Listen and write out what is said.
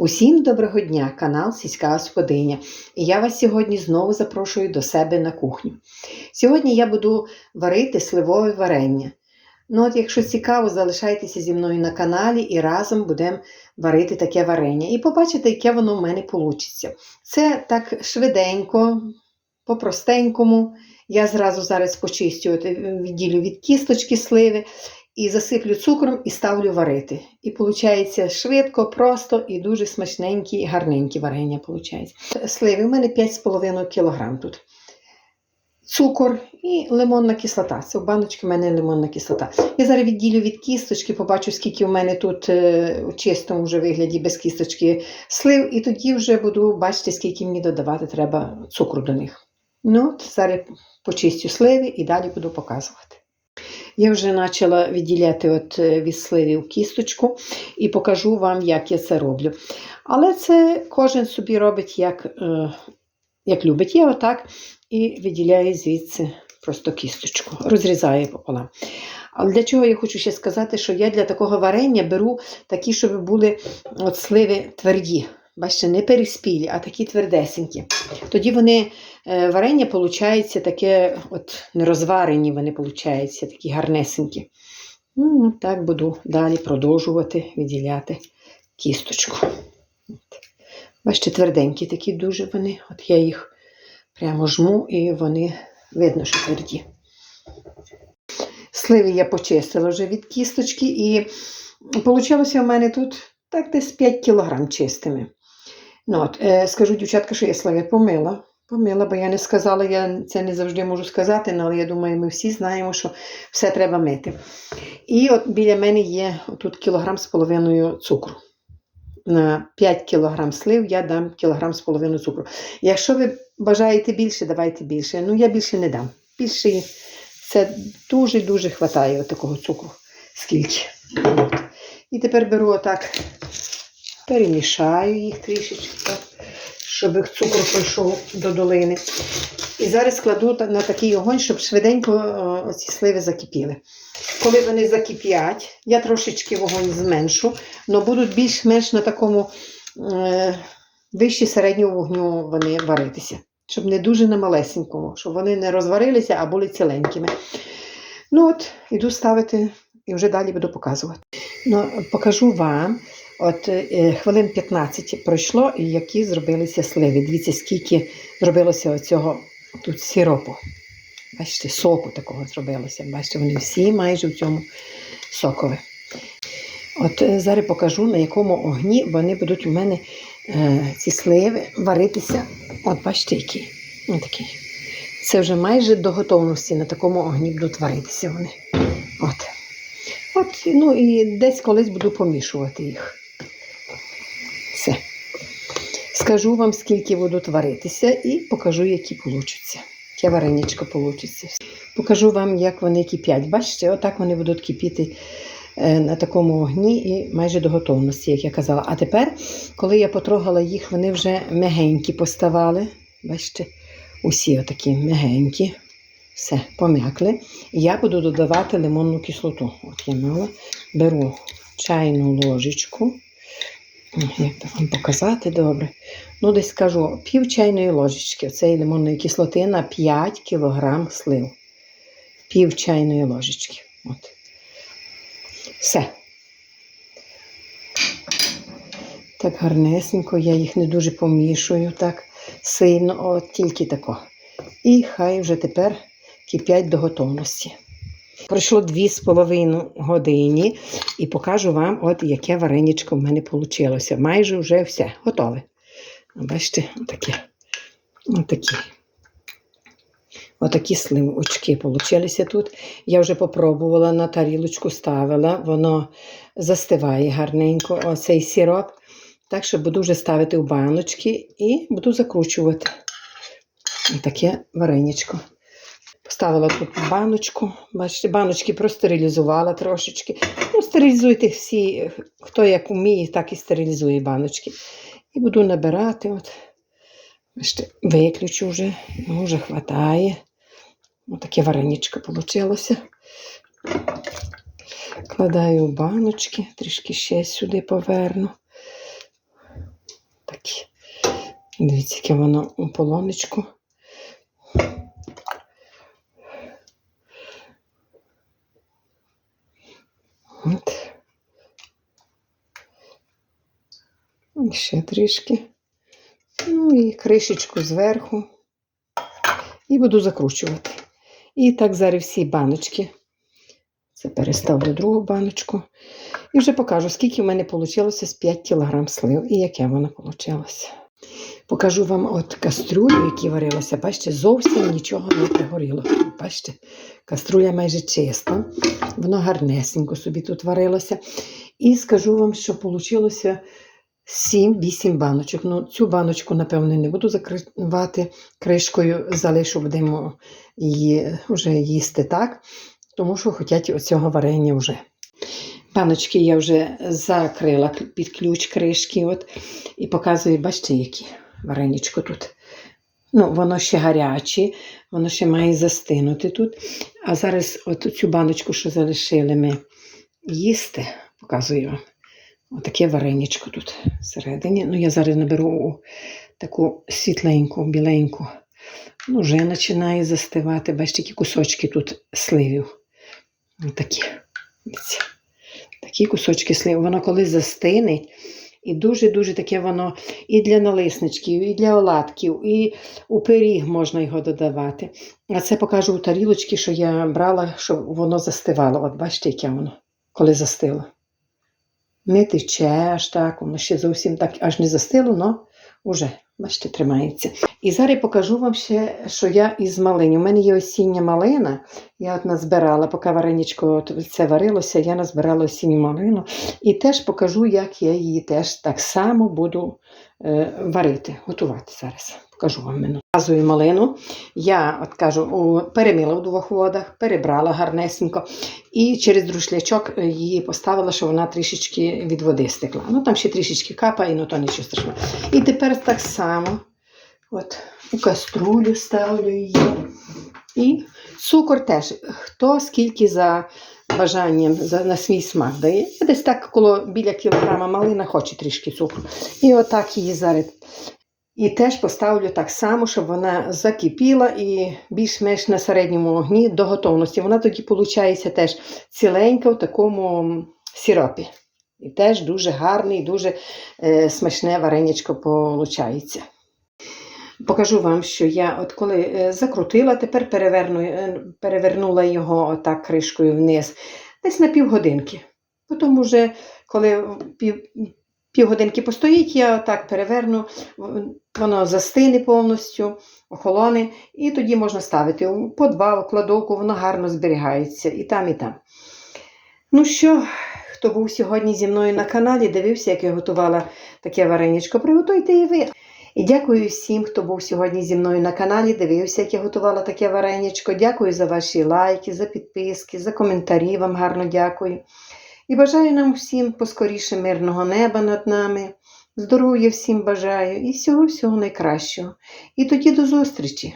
Усім доброго дня, канал Сільська Господиня. І я вас сьогодні знову запрошую до себе на кухню. Сьогодні я буду варити сливове варення. Ну, от, якщо цікаво, залишайтеся зі мною на каналі і разом будемо варити таке варення. І побачите, яке воно в мене вийде. Це так швиденько, по-простенькому. Я зразу зараз почистю, відділю від кісточки сливи і засиплю цукром і ставлю варити. І виходить швидко, просто і дуже смачненькі гарненькі варення. Виходить. Сливи у мене 5,5 кг тут. Цукор і лимонна кислота. Це в баночці в мене лимонна кислота. Я зараз відділю від кісточки, побачу, скільки у мене тут е, у чистому вже вигляді без кісточки слив, і тоді вже буду бачити, скільки мені додавати треба цукру до них. Ну, Зараз почистю сливи і далі буду показувати. Я вже почала відділяти от е, від сливів кісточку і покажу вам, як я це роблю. Але це кожен собі робить, як, е, як любить. Я отак і виділяю звідси просто кісточку, розрізаю пополам. Але для чого я хочу ще сказати, що я для такого варення беру такі, щоб були от сливи тверді. Бачите, не переспілі, а такі твердесенькі. Тоді вони е, варення получається таке, от нерозварені вони получаються, такі гарнесенькі. Ну, Так буду далі продовжувати відділяти кісточку. От. Бачите, тверденькі такі дуже вони. От я їх прямо жму і вони видно, що тверді. Сливи я почистила вже від кісточки, і вийшло в мене тут так десь 5 кг чистими. Ну, от, е, Скажу, дівчатка, що я сливи помила. Помила, бо я не сказала, я це не завжди можу сказати, але я думаю, ми всі знаємо, що все треба мити. І от біля мене є тут кілограм з половиною цукру. На 5 кг слив я дам кілограм з половиною цукру. Якщо ви бажаєте більше, давайте більше. Ну, я більше не дам. Більше це дуже-дуже вистачає такого цукру. Скільки. І тепер беру отак, перемішаю їх трішечки, щоб цукор пройшов до долини. І зараз кладу на такий огонь, щоб швиденько оці сливи закипіли. Коли вони закип'ять, я трошечки вогонь зменшу, але будуть більш-менш на такому е, вищі середнього вогню вони варитися. Щоб не дуже на малесенькому, щоб вони не розварилися, а були ціленькими. Ну от, іду ставити і вже далі буду показувати. Ну, Покажу вам, от е, хвилин 15 пройшло, і які зробилися сливи. Дивіться, скільки зробилося оцього тут сиропу. Бачите, соку такого зробилося. Бачите, вони всі майже в цьому сокові. От е, зараз покажу, на якому огні вони будуть у мене е, ці сливи варитися. От бачите, які. Ось. Це вже майже до готовності на такому огні будуть варитися вони. От. От, ну і десь колись буду помішувати їх. Все. Скажу вам, скільки будуть варитися, і покажу, які получаться. Яке вареничко получиться. Покажу вам, як вони кипять. Бачите, отак вони будуть кипіти е, на такому огні і майже до готовності, як я казала. А тепер, коли я потрогала їх, вони вже мягенькі поставали. Бачите, усі отакі мягенькі. Все, пом'якли. Я буду додавати лимонну кислоту. От я мала, беру чайну ложечку. Як би вам показати добре? Ну, десь скажу пів чайної ложечки цієї лимонної кислоти на 5 кг слив. Пів чайної ложечки. От. Все. Так гарнесенько, я їх не дуже помішую так сильно, от тільки тако. І хай вже тепер кипять до готовності. Пройшло 2,5 години і покажу вам, от яке вареничко в мене вийшло. Майже вже все готове. Бачите, отакі. Отакі. Отакі сливочки получилися тут. Я вже попробувала на тарілочку ставила, воно застиває гарненько оцей сироп. Так що буду вже ставити в баночки і буду закручувати. Таке вареничко. Поставила тут баночку. Бачите, баночки простерилізувала трошечки. Ну, Стерилізуйте всі, хто як вміє, так і стерилізує баночки. І буду набирати. От. Бачите, виключу вже, ну, вже хватає. Ось таке вареничко вийшло. Кладаю баночки, трішки ще сюди поверну. такі. Дивіться, яке воно у полонечку. От. І ще трішки. Ну і кришечку зверху. І буду закручувати. І так зараз всі баночки. Це переставлю другу баночку. І вже покажу, скільки в мене вийшло з 5 кг слив і яке воно вийшло. Покажу вам от каструлю, які варилася. Бачите, зовсім нічого не пригоріло. Бачите, каструля майже чиста, воно гарнесенько собі тут варилося. І скажу вам, що вийшло 7-8 баночок. Ну, цю баночку, напевно, не буду закривати кришкою, залишу будемо її вже їсти так, тому що хочуть оцього варення вже. Баночки я вже закрила під ключ кришки. От, і показую, бачите, які вареничко тут. Ну, воно ще гаряче, воно ще має застинути тут. А зараз от цю баночку, що залишили ми їсти, показую вам. Отаке вареничко тут всередині. Ну, я зараз наберу таку світленьку, біленьку. Ну, вже починає застивати. Бачите, які кусочки тут сливів. Отакі. Такі кусочки слив. Воно коли застине, і дуже-дуже таке воно і для налисничків, і для оладків, і у пиріг можна його додавати. А це покажу у тарілочці, що я брала, щоб воно застивало. От бачите, яке воно, коли застило. Не тече аж так, воно ще зовсім так аж не застило, але вже, бачите, тримається. І зараз покажу вам ще, що я із малині. У мене є осіння малина. Я от назбирала, поки вареничко це варилося, я назбирала осінню малину. І теж покажу, як я її теж так само буду варити, готувати зараз. Покажу вам мене. Газую малину. Я от кажу, перемила в двох водах, перебрала гарнесенько і через друшлячок е, її поставила, щоб вона трішечки від води стекла. Ну там ще трішечки капає, ну то нічого страшного. І тепер так само от, у каструлю ставлю її. І цукор теж. Хто скільки за бажанням на свій смак дає. Десь так коло біля кілограма малина хоче трішки цукру. І отак її зараз. І теж поставлю так само, щоб вона закипіла і більш-менш на середньому вогні до готовності. Вона тоді, виходить, теж ціленька в такому сиропі. І теж дуже гарний, дуже е, смачне вареничко виходить. Покажу вам, що я от коли е, закрутила, тепер переверну, е, перевернула його отак кришкою вниз, десь на півгодинки. Потім, уже, коли пів, півгодинки постоїть, я отак переверну, воно застине повністю, охолоне, і тоді можна ставити у подвал, кладовку, воно гарно зберігається і там, і там. Ну що, хто був сьогодні зі мною на каналі, дивився, як я готувала таке вареничко, приготуйте і ви. І дякую всім, хто був сьогодні зі мною на каналі, дивився, як я готувала таке вареничко. Дякую за ваші лайки, за підписки, за коментарі. Вам гарно дякую. І бажаю нам всім поскоріше мирного неба над нами. Здоров'я всім бажаю і всього-всього найкращого. І тоді до зустрічі!